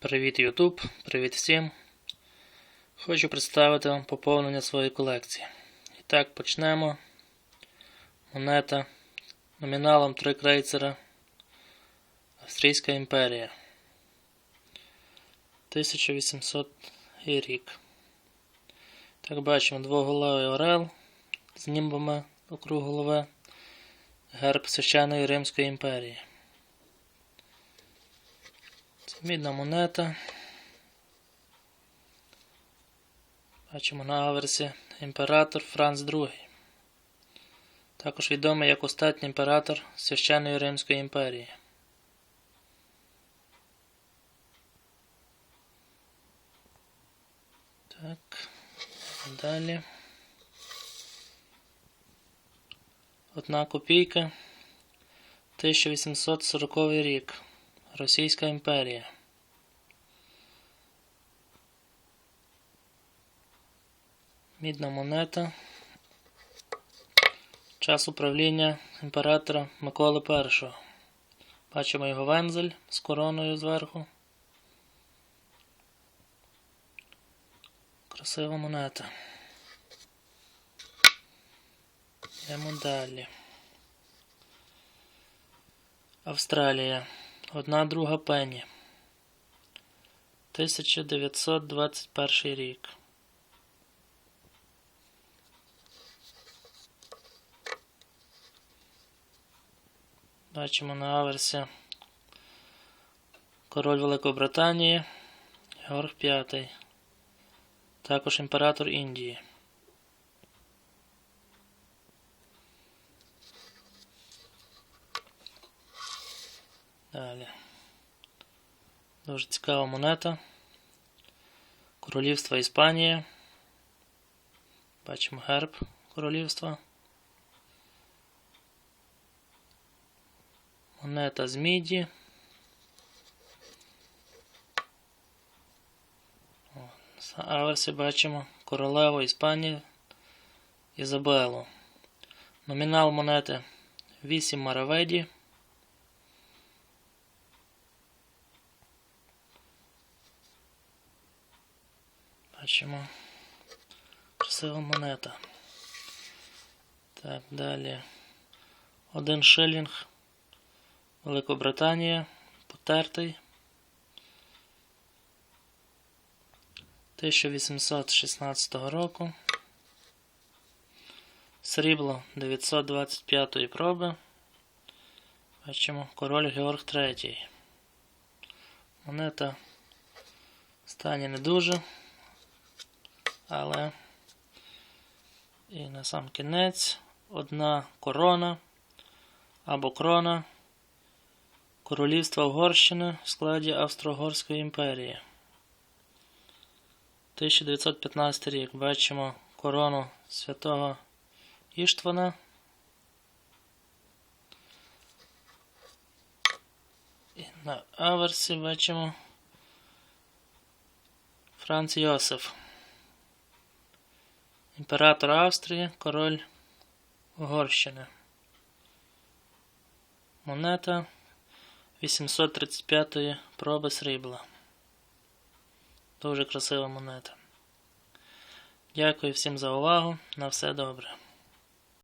Привіт YouTube, привіт всім. Хочу представити вам поповнення своєї колекції. І так, почнемо. Монета номіналом 3 крейцера. Австрійська імперія. 1800 рік. Так, бачимо двоголовий орел з німбами округ голови. Герб Священної Римської імперії. Мідна монета. Бачимо на аверсі імператор Франц II. Також відомий як остатній імператор Священної Римської імперії. Так, далі. Одна копійка. 1840 рік. Російська імперія. Мідна монета. Час управління імператора Миколи І. Бачимо його вензель з короною зверху. Красива монета. Йдемо далі. Австралія. Одна друга пені. 1921 рік. Бачимо на аверсі король Великобританії Георг V. Також імператор Індії. Далі. Дуже цікава монета. Королівство Іспанія. Бачимо герб королівства. Монета з міді. Аверсі бачимо королеву Іспанії Ізабелу. Номінал монети 8 мараведі. Бачимо. Красива монета. Так, далі. Один шилінг. Великобританія. Потертий. 1816 року. Срібло 925 проби. Бачимо король Георг III. Монета в стані не дуже. Але і на сам кінець одна корона або крона Королівства Угорщини в складі Австро-Угорської імперії. 1915 рік бачимо корону святого Іштвана. І на аверсі бачимо Франц Йосиф. Імператор Австрії, король Угорщини. Монета 835 ї проби срібла. Дуже красива монета. Дякую всім за увагу. На все добре.